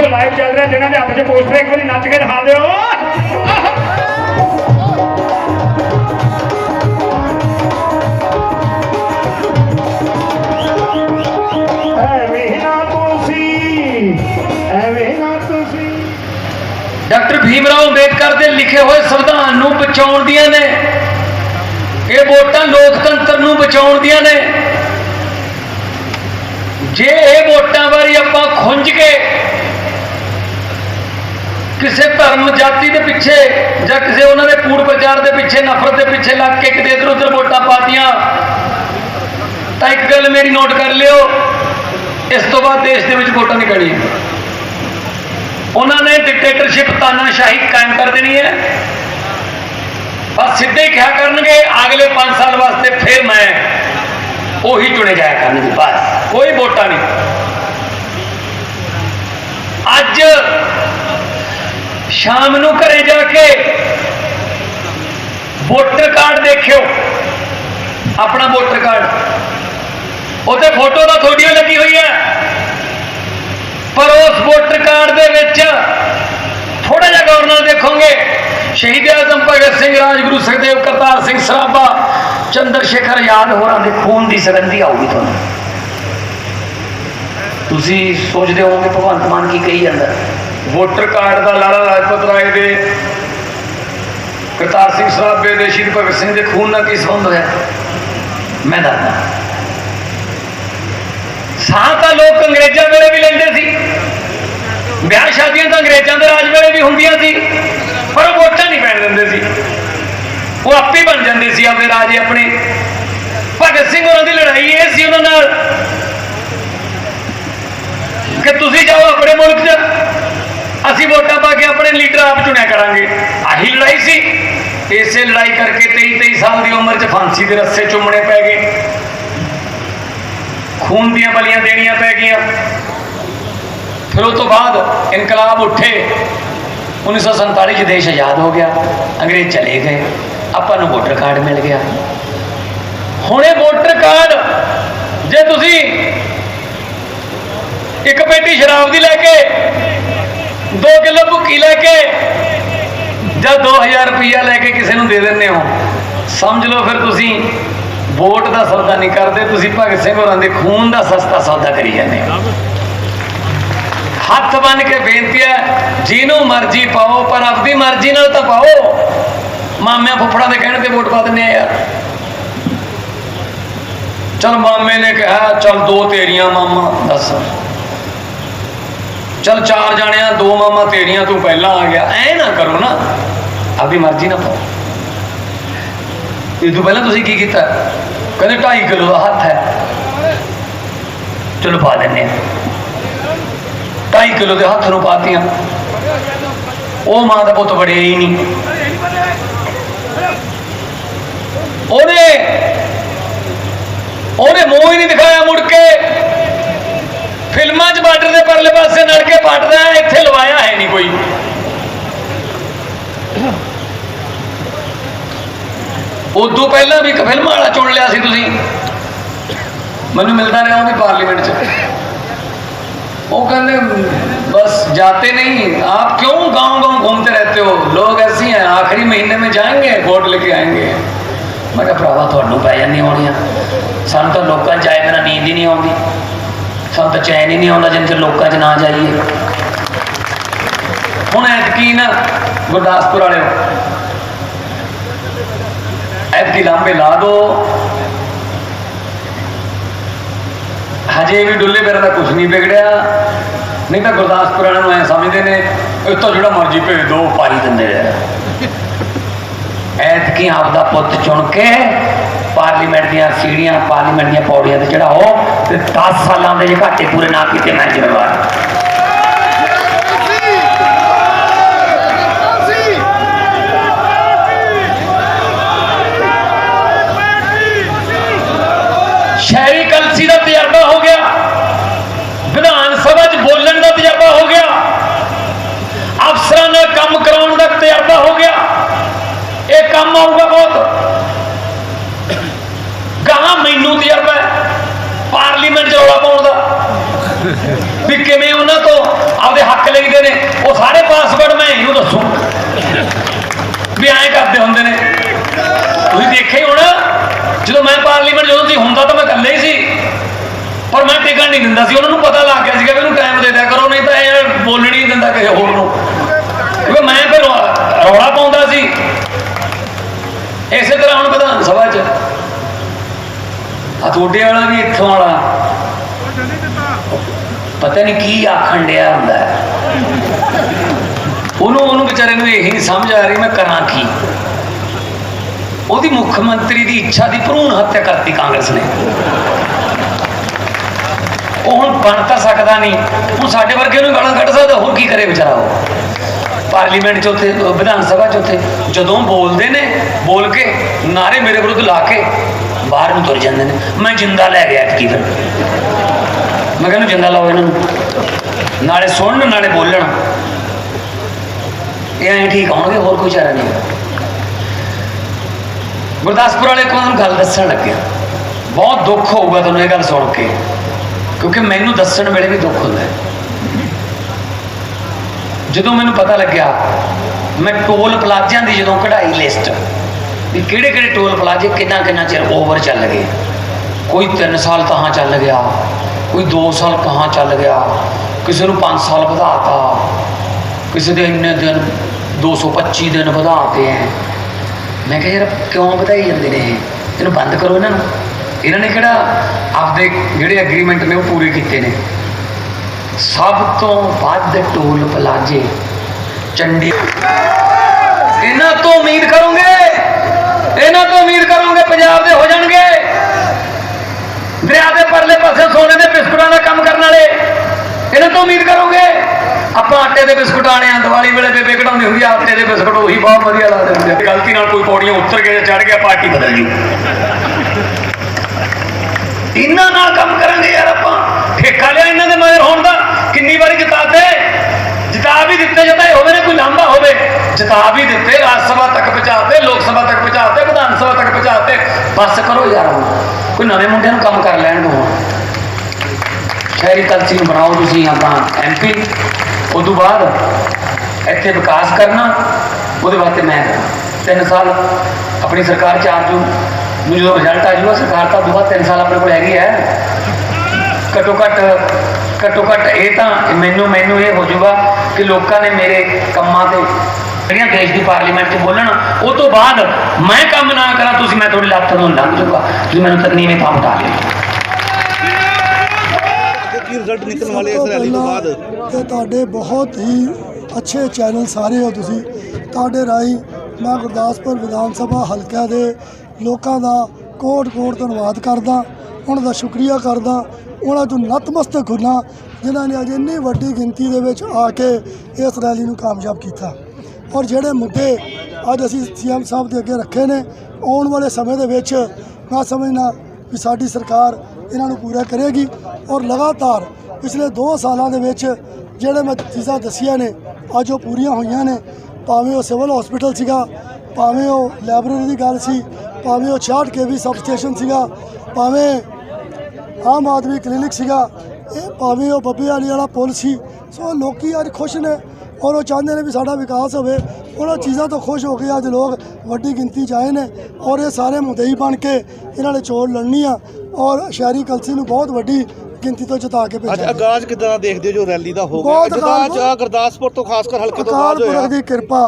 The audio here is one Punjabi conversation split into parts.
ਲਾਈਵ ਚੱਲ ਰਿਹਾ, ਜਿਹਨਾਂ ਦੇ ਹੱਥ 'ਚ ਪੋਸਟਰ ਇੱਕ ਵਾਰੀ ਨੱਚ ਕੇ ਦਿਖਾ ਦਿਓ। ਡਾਕਟਰ ਭੀਮ ਰਾਓ ਅੰਬੇਦਕਰ ਦੇ ਲਿਖੇ ਹੋਏ ਸੰਵਿਧਾਨ ਨੂੰ ਬਚਾਉਣ ਦੀਆਂ ਨੇ। ਇਹ ਵੋਟਾਂ ਲੋਕਤੰਤਰ ਨੂੰ ਬਚਾਉਣ ਦੀਆਂ ਨੇ। ਜੇ ਇਹ ਵੋਟਾਂ ਬਾਰੇ ਆਪਾਂ ਖੁੰਝ ਕੇ ਕਿਸੇ ਧਰਮ ਜਾਤੀ ਦੇ ਪਿੱਛੇ ਜਾਂ ਕਿਸੇ ਉਹਨਾਂ ਦੇ ਕੂੜ ਪ੍ਰਚਾਰ ਦੇ ਪਿੱਛੇ, ਨਫ਼ਰਤ ਦੇ ਪਿੱਛੇ ਲੱਗ ਕੇ ਕਿਤੇ ਇਧਰ ਉਧਰ ਵੋਟਾਂ ਪਾਤੀਆਂ, ਤਾਂ ਇੱਕ ਗੱਲ ਮੇਰੀ ਨੋਟ ਕਰ ਲਿਓ, ਇਸ ਤੋਂ ਬਾਅਦ ਦੇਸ਼ ਦੇ ਵਿੱਚ ਵੋਟਾਂ ਨਹੀਂ ਪੈਣੀਆਂ। ਉਹਨਾਂ ਨੇ ਡਿਕਟੇਟਰਸ਼ਿਪ ਤਾਨਾਸ਼ਾਹੀ ਕਾਇਮ ਕਰ ਦੇਣੀ ਹੈ। ਬਸ ਸਿੱਧੇ ਹੀ ਕਿਹਾ ਕਰਨਗੇ, ਅਗਲੇ 5 ਸਾਲ ਵਾਸਤੇ ਫਿਰ ਮੈਂ ਉਹੀ ਚੁਣੇ ਜਾਇਆ ਕਰਨਗੇ, ਬਸ, ਕੋਈ ਵੋਟਾਂ ਨਹੀਂ। ਅੱਜ ਸ਼ਾਮ ਨੂੰ ਘਰੇ ਜਾ ਕੇ ਵੋਟਰ ਕਾਰਡ ਦੇਖਿਓ। ਆਪਣਾ ਵੋਟਰ ਕਾਰਡ। ਉੱਤੇ ਫੋਟੋ ਤਾਂ ਤੁਹਾਡੀ ਲੱਗੀ ਹੋਈ ਹੈ ਪਰ ਉਸ ਵੋਟਰ ਕਾਰਡ ਦੇ ਵਿੱਚ ਥੋੜਾ ਜਿਹਾ ਗੌਰ ਨਾਲ ਦੇਖੋਗੇ। ਸ਼ਹੀਦ ਆਜ਼ਮ ਭਗਤ ਸਿੰਘ, ਰਾਜਗੁਰੂ ਸੁਖਦੇਵ ਕਰਤਾਰ ਸਿੰਘ ਸਰਾਭਾ, ਚੰਦਰ ਸ਼ੇਖਰ ਆਜ਼ਾਦ ਹੋਰਾਂ ਦੇ ਖੂਨ ਦੀ ਸੁਗੰਧੀ ਆਊਗੀ ਤੁਹਾਨੂੰ। ਤੁਸੀਂ ਸੋਚਦੇ ਹੋਵੋਗੇ, ਭਗਵੰਤ ਮਾਨ ਕੀ ਕਹੀ ਜਾਂਦਾ। ਵੋਟਰ ਕਾਰਡ ਦਾ ਲਾਲਾ ਲਾਜਪਤ ਰਾਏ ਦੇ, ਕਰਤਾਰ ਸਿੰਘ ਸਰਾਭੇ ਦੇ ਸ਼ਹੀਦ ਭਗਤ ਸਿੰਘ ਦੇ ਖੂਨ ਨਾਲ ਕੀ ਸੰਬੰਧ ਹੋਇਆ? ਮੈਂ ਦੱਸਦਾ। ਸਾਹ ਤਾਂ ਲੋਕ ਅੰਗਰੇਜ਼ਾਂ ਵੇਲੇ ਵੀ ਲੈਂਦੇ ਸੀ। ਵਿਆਹ ਸ਼ਾਦੀਆਂ ਤਾਂ ਅੰਗਰੇਜ਼ਾਂ ਦੇ ਰਾਜ ਵੇਲੇ ਵੀ ਹੁੰਦੀਆਂ ਸੀ। ਪਰ ਉਹ ਵੋਟਾਂ ਨਹੀਂ ਪੈਣ ਦਿੰਦੇ ਸੀ। ਉਹ ਆਪੇ ਹੀ ਬਣ ਜਾਂਦੇ ਸੀ ਆਪਣੇ ਰਾਜੇ ਆਪਣੇ। ਭਗਤ ਸਿੰਘ ਹੋਰਾਂ ਦੀ ਲੜਾਈ ਇਹ ਸੀ ਉਹਨਾਂ ਨਾਲ ਕਿ ਤੁਸੀਂ ਜਾਓ ਆਪਣੇ ਮੁਲਕ 'ਚ। ਅਸੀਂ ਵੋਟਾਂ ਪਾ ਕੇ ਆਪਣੇ ਲੀਡਰ ਆਪ ਚੁਣਿਆ ਕਰਾਂਗੇ। ਆਹੀ ਲੜਾਈ ਸੀ। ਇਸੇ ਲੜਾਈ ਕਰਕੇ 23 23 ਸਾਲ ਦੀ ਉਮਰ 'ਚ ਫਾਂਸੀ ਦੇ ਰੱਸੇ ਚੁੰਮਣੇ ਪੈ ਗਏ। ਖੂਨ ਦੀਆਂ ਬਲੀਆਂ ਦੇਣੀਆਂ ਪੈ ਗਈਆਂ। ਫਿਰ ਉਹ ਤੋਂ ਬਾਅਦ ਇਨਕਲਾਬ ਉੱਠੇ। 1947 ਚ ਦੇਸ਼ ਆਜ਼ਾਦ ਹੋ ਗਿਆ। ਅੰਗਰੇਜ਼ ਚਲੇ ਗਏ। ਆਪਾਂ ਨੂੰ ਵੋਟਰ ਕਾਰਡ ਮਿਲ ਗਿਆ। ਹੁਣ ਇਹ ਵੋਟਰ ਕਾਰਡ, ਜੇ ਤੁਸੀਂ ਇੱਕ ਪੇਟੀ ਸ਼ਰਾਬ ਦੀ ਲੈ ਕੇ 2 ਕਿਲੋ ਭੁੱਕੀ ਲੈ ਕੇ ਜਾਂ 2000 ਰੁਪਈਆ ਲੈ ਕੇ ਕਿਸੇ ਨੂੰ ਦੇ ਦਿੰਦੇ ਹੋ, ਸਮਝ ਲਓ ਫਿਰ ਤੁਸੀਂ, ਵੋਟ ਦਾ ਸੌਦਾ ਨਹੀਂ ਕਰਦੇ, ਤੁਸੀਂ ਭਗਤ ਸਿੰਘ ਹੋਰਾਂ ਦੇ ਖੂਨ ਦਾ ਸਸਤਾ ਸੌਦਾ ਕਰੀ ਜਾਂਦੇ ਹੋ। ਹੱਥ ਬੰਨ ਕੇ ਬੇਨਤੀ ਹੈ, ਜਿਹਨੂੰ ਮਰਜ਼ੀ ਪਾਓ, ਪਰ ਆਪਣੀ ਮਰਜ਼ੀ ਨਾਲ ਤਾਂ ਪਾਓ। ਮਾਮਿਆਂ ਫੁੱਫੜਾਂ ਦੇ ਕਹਿਣ ਤੇ ਵੋਟ ਪਾ ਦਿੰਦੇ ਆ ਯਾਰ। ਚਲ ਮਾਮੇ ਨੇ ਕਿਹਾ, ਚਲ ਦੋ ਤੇਰੀਆਂ ਮਾਮਾ, ਦੱਸ। ਚਲ ਚਾਰ ਜਾਣਿਆਂ, ਦੋ ਮਾਮਾ ਤੇਰੀਆਂ, ਤੂੰ ਪਹਿਲਾਂ ਆ ਗਿਆ। ਐ ਨਾ ਕਰੋ ਨਾ। ਆਪਦੀ ਮਰਜ਼ੀ ਨਾਲ ਪਾਓ ਇਹ ਤੋਂ ਪਹਿਲਾਂ ਤੁਸੀਂ ਕੀ ਕੀਤਾ? ਕਹਿੰਦੇ 2.5 ਕਿਲੋ ਦਾ ਹੱਥ ਹੈ। ਚਲੋ ਪਾ ਦਿੰਨੇ ਆ 2.5 ਕਿਲੋ ਦੇ ਹੱਥ ਨੂੰ ਪਾਤੀਆਂ। ਉਹ ਮਾਂ ਦਾ ਪੁੱਤ ਬੜਿਆ ਹੀ ਨਹੀਂ। ਉਹਨੇ ਉਹਨੇ ਮੂੰਹ ਹੀ ਨਹੀਂ ਦਿਖਾਇਆ ਮੁੜ ਕੇ। ਫਿਲਮਾਂ 'ਚ ਬਾਰਡਰ ਦੇ ਪਰਲੇ ਪਾਸੇ ਨੜ ਕੇ ਪੱਟਦਾ ਇੱਥੇ ਲਵਾਇਆ ਹੈ ਨਹੀਂ ਕੋਈ। ਉਦੋਂ ਪਹਿਲਾਂ ਵੀ ਇੱਕ ਫਿਲਮ ਵਾਲਾ ਚੁਣ ਲਿਆ ਸੀ ਤੁਸੀਂ ਮੈਨੂੰ ਮਿਲਦਾ ਰਿਹਾ ਉਹ ਵੀ ਪਾਰਲੀਮੈਂਟ 'ਚ वो कहते बस जाते नहीं आप क्यों गांव गांव घूमते रहते हो लोग ऐसे हैं आखिरी महीने में जाएंगे वोट लेके आएंगे ਮੈਂ ਕਿਹਾ ਭਰਾਵਾ ਤੁਹਾਨੂੰ ਪੈ ਜਾਂਦੀਆਂ ਹੋਣੀਆਂ ਸਾਨੂੰ ਤਾਂ ਲੋਕਾਂ 'ਚ ਆਏ ਬਿਨਾਂ ਨੀਂਦ ਹੀ ਨਹੀਂ ਆਉਂਦੀ ਸਾਨੂੰ ਤਾਂ ਚੈਨ ਹੀ ਨਹੀਂ ਆਉਂਦਾ ਜਿੰਨ ਚਿਰ ਲੋਕਾਂ 'ਚ ਨਾ ਜਾਈਏ ਹੁਣ ਐਤਕੀ ਨਾ ਗੁਰਦਾਸਪੁਰ ਵਾਲਿਓ ਐਤਕੀ ਲਾਂਬੇ ਲਾ ਦੋ। ਹਜੇ ਵੀ ਡੁੱਲੇ ਮੇਰੇ ਦਾ ਕੁਝ ਨਹੀਂ ਵਿਗੜਿਆ। ਨਹੀਂ ਤਾਂ ਗੁਰਦਾਸਪੁਰ ਵਾਲਿਆਂ ਨੂੰ ਐ ਸਮਝਦੇ ਨੇ ਇਹ ਤਾਂ ਜਿਹੜਾ ਮਰਜ਼ੀ ਭੇਜ ਦੋ ਪਾਈ ਦਿੰਦੇ ਆ ਐਤਕੀ ਆਪ ਦਾ ਪੁੱਤ ਚੁਣ ਕੇ ਪਾਰਲੀਮੈਂਟ ਦੀਆਂ ਸੀੜੀਆਂ, ਪਾਰਲੀਮੈਂਟ ਦੀਆਂ ਪੌੜੀਆਂ ਤੇ ਚੜਾਓ ਤੇ 10 ਸਾਲਾਂ ਦੇ ਜੇ ਘਾਟੇ ਪੂਰੇ ਨਾ ਕੀਤੇ, ਮੈਂ ਜ਼ਿੰਮੇਵਾਰ ਤਜਰਬਾ ਹੋ ਗਿਆ। ਇਹ ਕੰਮ ਆਊਗਾ ਬਹੁਤ। ਗਾਂ ਮੈਨੂੰ ਤਜਰਬਾ ਪਾਰਲੀਮੈਂਟ ਚ ਰੌਲਾ ਪਾਉਣ ਦਾ। ਵੀ ਕਿਵੇਂ ਉਹਨਾਂ ਤੋਂ ਆਪਦੇ ਹੱਕ ਲੈਂਦੇ ਨੇ। ਉਹ ਸਾਰੇ ਪਾਸਵਰਡ ਮੈਂ ਇਹਨੂੰ ਦੱਸੂ। ਵੀ ਐਂ ਕਰਦੇ ਹੁੰਦੇ ਨੇ। ਤੁਸੀਂ ਦੇਖੇ ਹੋਣਾ, ਜਦੋਂ ਮੈਂ ਪਾਰਲੀਮੈਂਟ ਜਦੋਂ ਤੁਸੀਂ ਹੁੰਦਾ ਤਾਂ ਮੈਂ ਇਕੱਲੇ ਹੀ ਸੀ। ਪਰ ਮੈਂ ਟਿਕਣ ਨਹੀਂ ਦਿੰਦਾ ਸੀ। ਉਹਨਾਂ ਨੂੰ ਪਤਾ ਲੱਗ ਗਿਆ ਸੀਗਾ ਵੀ ਇਹਨੂੰ ਟਾਈਮ ਦੇ ਦਿਆ ਕਰੋ, ਨਹੀਂ ਤਾਂ ਇਹ ਬੋਲਣ ਹੀ ਦਿੰਦਾ ਕਿਸੇ ਹੋਰ ਨੂੰ। ਰੌਲਾ ਪਾਉਂਦਾ ਸੀ। ਇਸੇ ਤਰ੍ਹਾਂ ਹੁਣ ਵਿਧਾਨ ਸਭਾ 'ਚ। ਆ ਵਾਲਾ ਵੀ ਇੱਥੋਂ ਵਾਲਾ। ਪਤਾ ਨਹੀਂ ਕੀ ਆਖਣ ਡਿਆ ਹੁੰਦਾ ਉਹਨੂੰ ਉਹਨੂੰ ਵਿਚਾਰੇ ਨੂੰ ਇਹ ਨਹੀਂ ਸਮਝ ਆ ਰਹੀ, ਮੈਂ ਕਰਾਂ ਕੀ? ਉਹਦੀ ਮੁੱਖ ਮੰਤਰੀ ਦੀ ਇੱਛਾ ਦੀ ਭਰੂਣ ਹੱਤਿਆ ਕਰਤੀ ਕਾਂਗਰਸ ਨੇ। ਉਹ ਹੁਣ ਬਣ ਤਾਂ ਸਕਦਾ ਨਹੀਂ। ਹੁਣ ਸਾਡੇ ਵਰਗੇ ਨੂੰ ਗਾਲਾਂ ਕੱਢ ਸਕਦਾ, ਹੋਰ ਕੀ ਕਰੇ ਵਿਚਾਰਾ ਉਹ? ਪਾਰਲੀਮੈਂਟ 'ਚ ਉੱਥੇ ਵਿਧਾਨ ਸਭਾ 'ਚ ਉੱਥੇ, ਜਦੋਂ ਬੋਲਦੇ ਨੇ, ਬੋਲ ਕੇ ਨਾਰੇ ਮੇਰੇ ਵਿਰੁੱਧ ਲਾ ਕੇ ਬਾਹਰ ਨੂੰ ਤੁਰ ਜਾਂਦੇ ਨੇ। ਮੈਂ ਜਿੰਦਾ ਲੈ ਗਿਆ ਕੀ ਫਿਰ। ਮੈਂ ਕਹਿੰਦਾ ਜਿੰਦਾ ਲਾਓ ਇਹਨਾਂ ਨੂੰ। ਨਾਲੇ ਸੁਣਨ, ਨਾਲੇ ਬੋਲਣ। ਇਹ ਐਂ ਠੀਕ ਆਉਣਗੇ, ਹੋਰ ਕੋਈ ਚਾਰਾ ਨਹੀਂ। ਗੁਰਦਾਸਪੁਰ ਵਾਲੇ ਕੋਲ ਤੁਹਾਨੂੰ ਗੱਲ ਦੱਸਣ ਲੱਗਿਆ। ਬਹੁਤ ਦੁੱਖ ਹੋਊਗਾ ਤੁਹਾਨੂੰ ਇਹ ਗੱਲ ਸੁਣ ਕੇ, ਕਿਉਂਕਿ ਮੈਨੂੰ ਦੱਸਣ ਵੇਲੇ ਵੀ ਦੁੱਖ ਹੁੰਦਾ ਹੈ। ਜਦੋਂ ਮੈਨੂੰ ਪਤਾ ਲੱਗਿਆ, ਮੈਂ ਟੋਲ ਪਲਾਜ਼ਿਆਂ ਦੀ ਜਦੋਂ ਕਢਾਈ ਲਿਸਟ ਵੀ ਕਿਹੜੇ ਕਿਹੜੇ ਟੋਲ ਪਲਾਜ਼ੇ ਕਿੰਨਾ ਕਿੰਨਾ ਚਿਰ ਓਵਰ ਚੱਲ ਗਏ। ਕੋਈ 3 ਸਾਲ ਕਹਾਂ ਚੱਲ ਗਿਆ, ਕੋਈ 2 ਸਾਲ ਕਹਾਂ ਚੱਲ ਗਿਆ, ਕਿਸੇ ਨੂੰ 5 ਸਾਲ ਵਧਾਤਾ, ਕਿਸੇ ਦੇ ਇੰਨੇ ਦਿਨ 225 ਦਿਨ ਵਧਾਤੇ ਐ। ਮੈਂ ਕਿਹਾ, ਯਾਰ, ਕਿਉਂ ਵਧਾਈ ਜਾਂਦੇ ਨੇ ਇਹਨੂੰ ਬੰਦ ਕਰੋ ਇਹਨਾਂ ਨੂੰ। ਇਹਨਾਂ ਨੇ ਕਿਹੜਾ ਆਪਦੇ ਜਿਹੜੇ ਐਗਰੀਮੈਂਟ ਨੇ ਉਹ ਪੂਰੇ ਕੀਤੇ ਨੇ। ਸਭ ਤੋਂ ਵੱਧ ਟੋਲ ਪਲਾਜੇ ਚੰਡੀ ਇਹਨਾਂ ਤੋਂ ਉਮੀਦ ਕਰੋਗੇ? ਇਹਨਾਂ ਤੋਂ ਉਮੀਦ ਕਰੋਗੇ ਪੰਜਾਬ ਦੇ ਹੋ ਜਾਣਗੇ? ਦਰਿਆ ਦੇ ਪਰਲੇ ਪਾਸੇ ਸੋਨੇ ਦੇ ਬਿਸਕੁਟਾਂ ਦਾ ਕੰਮ ਕਰਨ ਵਾਲੇ ਇਹਨਾਂ ਤੋਂ ਉਮੀਦ ਕਰੋਗੇ? ਆਪਾਂ ਆਟੇ ਦੇ ਬਿਸਕੁਟ ਆਣੇ ਆ ਦੀਵਾਲੀ ਵੇਲੇ ਬੇਬੇ ਕਢਾਉਂਦੀ ਹੁੰਦੀ ਆ ਆਟੇ ਦੇ ਬਿਸਕੁਟ ਉਹੀ ਬਹੁਤ ਵਧੀਆ ਲੱਗਦੇ ਹੁੰਦੇ ਗਲਤੀ ਨਾਲ ਕੋਈ ਪੌੜੀਆਂ ਉੱਤਰ ਕੇ ਚੜ ਗਿਆ ਪਾਰਟੀ ਬਦਲ ਗਈ ਇਹਨਾਂ ਨਾਲ ਕੰਮ ਕਰਾਂਗੇ ਯਾਰ ਆਪਾਂ। ਠੇਕਾ ਲਿਆ ਇਹਨਾਂ ਦੇ ਮਗਰ ਹੋਣ ਦਾ। ਕਿੰਨੀ ਵਾਰੀ ਜਿਤਾਤੇ? ਜਿਤਾ ਵੀ ਦਿੱਤੇ ਜਿਤਾਏ ਹੋਵੇ ਨੇ ਕੋਈ ਲਾਂਭਾ ਹੋਵੇ? ਜਿਤਾ ਵੀ ਦਿੱਤੇ, ਰਾਜ ਸਭਾ ਤੱਕ ਪਹੁੰਚਾਤੇ, ਲੋਕ ਸਭਾ ਤੱਕ ਪਹੁੰਚਾਤੇ, ਵਿਧਾਨ ਸਭਾ ਤੱਕ ਪਹੁੰਚਾਤੇ। ਬਸ ਕਰੋ ਯਾਰ ਕੋਈ ਨਵੇਂ ਮੁੰਡਿਆਂ ਨੂੰ ਕੰਮ ਕਰ ਲੈਣ ਦਿਓ। ਸ਼ਹਿਰੀ ਕਲਸੀ ਨੂੰ ਬਣਾਓ ਤੁਸੀਂ ਆਪਾਂ ਐਮਪੀ ਉਸ ਤੋਂ ਬਾਅਦ ਇੱਥੇ ਵਿਕਾਸ ਕਰਨਾ, ਉਹਦੇ ਵਾਸਤੇ ਮੈਂ ਤਿੰਨ ਸਾਲ ਆਪਣੀ ਸਰਕਾਰ ਚਾਰ ਜੂਨ ਨੂੰ ਜਦੋਂ ਰਿਜ਼ਲਟ ਆ ਜਾਊਗਾ ਸਰਕਾਰ ਤਾਂ ਦੁਬਾਰਾ ਤਿੰਨ ਸਾਲ ਆਪਣੇ ਕੋਲ ਹੈਗੀ ਹੈ। ਘੱਟੋ ਘੱਟ ਘੱਟੋ ਘੱਟ ਇਹ ਤਾਂ ਮੈਨੂੰ ਮੈਨੂੰ ਇਹ ਹੋ ਜਾਊਗਾ ਕਿ ਲੋਕਾਂ ਨੇ ਮੇਰੇ ਕੰਮਾਂ ਤੇ ਜਿਹੜੀਆਂ ਦੇਸ਼ ਦੀ ਪਾਰਲੀਮੈਂਟ 'ਚ ਬੋਲਣ ਉਹ ਤੋਂ ਬਾਅਦ ਮੈਂ ਕੰਮ ਨਾ ਕਰਾਂ ਤੁਸੀਂ ਮੈਂ ਤੁਹਾਡੀ ਲੱਤ ਨੂੰ ਲੰਘ ਜਾਊਗਾ। ਤੁਸੀਂ ਮੈਨੂੰ ਤਕਨੀ ਨੇ ਕੰਮ ਬਤਾ ਲਿਆ ਅੱਗੇ ਕੀ ਰਿਜ਼ਲਟ ਨਿਕਲਣ ਵਾਲੇ ਇਸ ਰੈਲੀ ਤੋਂ ਬਾਅਦ? ਤੇ ਤੁਹਾਡੇ ਬਹੁਤ ਹੀ ਅੱਛੇ ਚੈਨਲ ਸਾਰੇ ਹੋ ਤੁਸੀਂ। ਤੁਹਾਡੇ ਰਾਹੀਂ ਮੈਂ ਗੁਰਦਾਸਪੁਰ ਵਿਧਾਨ ਸਭਾ ਹਲਕਾ ਦੇ ਲੋਕਾਂ ਦਾ ਕੋਟ ਕੋਟ ਧੰਨਵਾਦ ਕਰਦਾ। ਉਹਨਾਂ ਦਾ ਸ਼ੁਕਰੀਆ ਕਰਦਾ। ਉਹਨਾਂ ਤੋਂ ਨਤਮਸਤਕ ਹੁੰਨਾ ਜਿਨ੍ਹਾਂ ਨੇ ਅੱਜ ਇੰਨੀ ਵੱਡੀ ਗਿਣਤੀ ਦੇ ਵਿੱਚ ਆ ਕੇ ਇਸ ਰੈਲੀ ਨੂੰ ਕਾਮਯਾਬ ਕੀਤਾ। ਔਰ ਜਿਹੜੇ ਮੁੱਦੇ ਅੱਜ ਅਸੀਂ ਸੀਐਮ ਸਾਹਿਬ ਦੇ ਅੱਗੇ ਰੱਖੇ ਨੇ, ਆਉਣ ਵਾਲੇ ਸਮੇਂ ਦੇ ਵਿੱਚ ਮੈਂ ਸਮਝਦਾ ਵੀ ਸਾਡੀ ਸਰਕਾਰ ਇਹਨਾਂ ਨੂੰ ਪੂਰਾ ਕਰੇਗੀ। ਔਰ ਲਗਾਤਾਰ ਪਿਛਲੇ 2 ਸਾਲਾਂ ਦੇ ਵਿੱਚ ਜਿਹੜੇ ਮੈਂ ਚੀਜ਼ਾਂ ਦਸੀਆਂ ਨੇ, ਅੱਜ ਉਹ ਪੂਰੀਆਂ ਹੋਈਆਂ ਨੇ। ਭਾਵੇਂ ਉਹ ਸਿਵਲ ਹਸਪੀਟਲ ਸੀਗਾ, ਭਾਵੇਂ ਉਹ ਲਾਇਬ੍ਰੇਰੀ ਦੀ ਗੱਲ ਸੀ, ਭਾਵੇਂ ਉਹ 66 ਕੇਵੀ ਸਬ ਸਟੇਸ਼ਨ ਸੀਗਾ, ਭਾਵੇਂ ਆਮ ਆਦਮੀ ਕਲੀਨਿਕ ਸੀਗਾ। ਇਹ ਭਾਵੇਂ ਉਹ ਬੱਬੀ ਵਾਲੀ ਵਾਲਾ ਪੁਲ ਸੀ ਸੋ ਲੋਕੀ ਅੱਜ ਖੁਸ਼ ਨੇ ਔਰ ਉਹ ਚਾਹੁੰਦੇ ਨੇ ਵੀ ਸਾਡਾ ਵਿਕਾਸ ਹੋਵੇ। ਉਹਨਾਂ ਚੀਜ਼ਾਂ ਤੋਂ ਖੁਸ਼ ਹੋ ਕੇ ਅੱਜ ਲੋਕ ਵੱਡੀ ਗਿਣਤੀ 'ਚ ਆਏ ਨੇ ਔਰ ਇਹ ਸਾਰੇ ਮੁਦਈ ਬਣ ਕੇ ਇਹਨਾਂ ਨੇ ਚੋਣ ਲੜਨੀ ਆ ਔਰ ਸ਼ਹਿਰੀ ਕਲਸੀ ਨੂੰ ਬਹੁਤ ਵੱਡੀ ਗਿਣਤੀ ਤੋਂ ਜਿਤਾ ਕੇ ਅੱਜ ਭੇਜਿਆ ਆਗਾਜ਼ ਕਿਦਾਂ ਦੇਖਦੇ ਹੋ ਜੋ ਰੈਲੀ ਦਾ ਹੋ ਗਿਆ? ਜਿੱਦਾਂ ਅੱਜ ਗੁਰਦਾਸਪੁਰ ਤੋਂ ਖਾਸ ਕਰ ਹਲਕੇ ਤੋਂ ਆਗਾਜ਼ ਹੋਇਆ। ਦੀ ਕਿਰਪਾ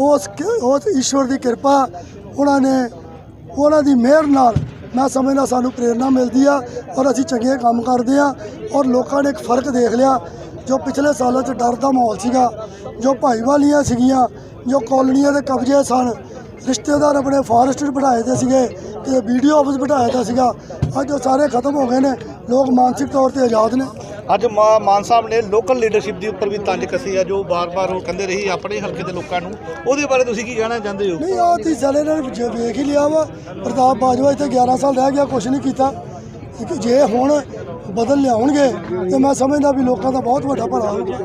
ਉਸ ਉਸ ਈਸ਼ਵਰ ਦੀ ਕਿਰਪਾ ਉਹਨਾਂ ਨੇ ਉਹਨਾਂ ਦੀ ਮਿਹਰ ਨਾਲ ਮੈਂ ਸਮਝਦਾ ਸਾਨੂੰ ਪ੍ਰੇਰਣਾ ਮਿਲਦੀ ਆ ਔਰ ਅਸੀਂ ਚੰਗੇ ਕੰਮ ਕਰਦੇ ਆ ਔਰ ਲੋਕਾਂ ਨੇ ਇੱਕ ਫ਼ਰਕ ਦੇਖ ਲਿਆ, ਜੋ ਪਿਛਲੇ ਸਾਲਾਂ 'ਚ ਡਰ ਦਾ ਮਾਹੌਲ ਸੀਗਾ, ਜੋ ਭਾਈਵਾਲੀਆਂ ਸੀਗੀਆਂ, ਜੋ ਕਲੋਨੀਆਂ ਦੇ ਕਬਜ਼ੇ ਸਨ, ਰਿਸ਼ਤੇਦਾਰ ਆਪਣੇ ਫਾਰੈਸਟ ਬਣਾਏ ਦੇ ਸੀਗੇ ਤੇ ਵੀਡੀਓ ਆਫਿਸ ਬਿਠਾਇਆ ਦਾ ਸੀਗਾ, ਅੱਜ ਉਹ ਸਾਰੇ ਖਤਮ ਹੋ ਗਏ ਨੇ, ਲੋਕ ਮਾਨਸਿਕ ਤੌਰ ਤੇ ਆਜ਼ਾਦ ਨੇ। ਅੱਜ ਮਾ- ਮਾਨ ਸਾਹਿਬ ਨੇ ਲੋਕਲ ਲੀਡਰਸ਼ਿਪ ਦੇ ਉੱਪਰ ਵੀ ਤੰਜ ਕੱਸੀ ਆ, ਜੋ ਬਾਰ-ਬਾਰ ਉਹ ਕਹਿੰਦੇ ਰਹੀ ਆਪਣੇ ਹਲਕੇ ਦੇ ਲੋਕਾਂ ਨੂੰ। ਉਹਦੇ ਬਾਰੇ ਤੁਸੀਂ ਕੀ ਕਹਿਣਾ ਚਾਹੁੰਦੇ ਹੋ? ਨਹੀਂ ਆ ਤੀ ਸਾਲੇ ਨੇ ਵੇਖ ਹੀ ਲਿਆ ਵਾ। ਪ੍ਰਤਾਪ ਬਾਜਵਾ ਇੱਥੇ 11 ਸਾਲ ਰਹਿ ਗਿਆ, ਕੁਛ ਨਹੀਂ ਕੀਤਾ। ਜੇ ਹੁਣ ਬਦਲ ਲਿਆਉਣਗੇ, ਤੇ ਮੈਂ ਸਮਝਦਾ ਵੀ ਲੋਕਾਂ ਦਾ ਬਹੁਤ ਵੱਡਾ ਭਲਾ ਹੋਊਗਾ।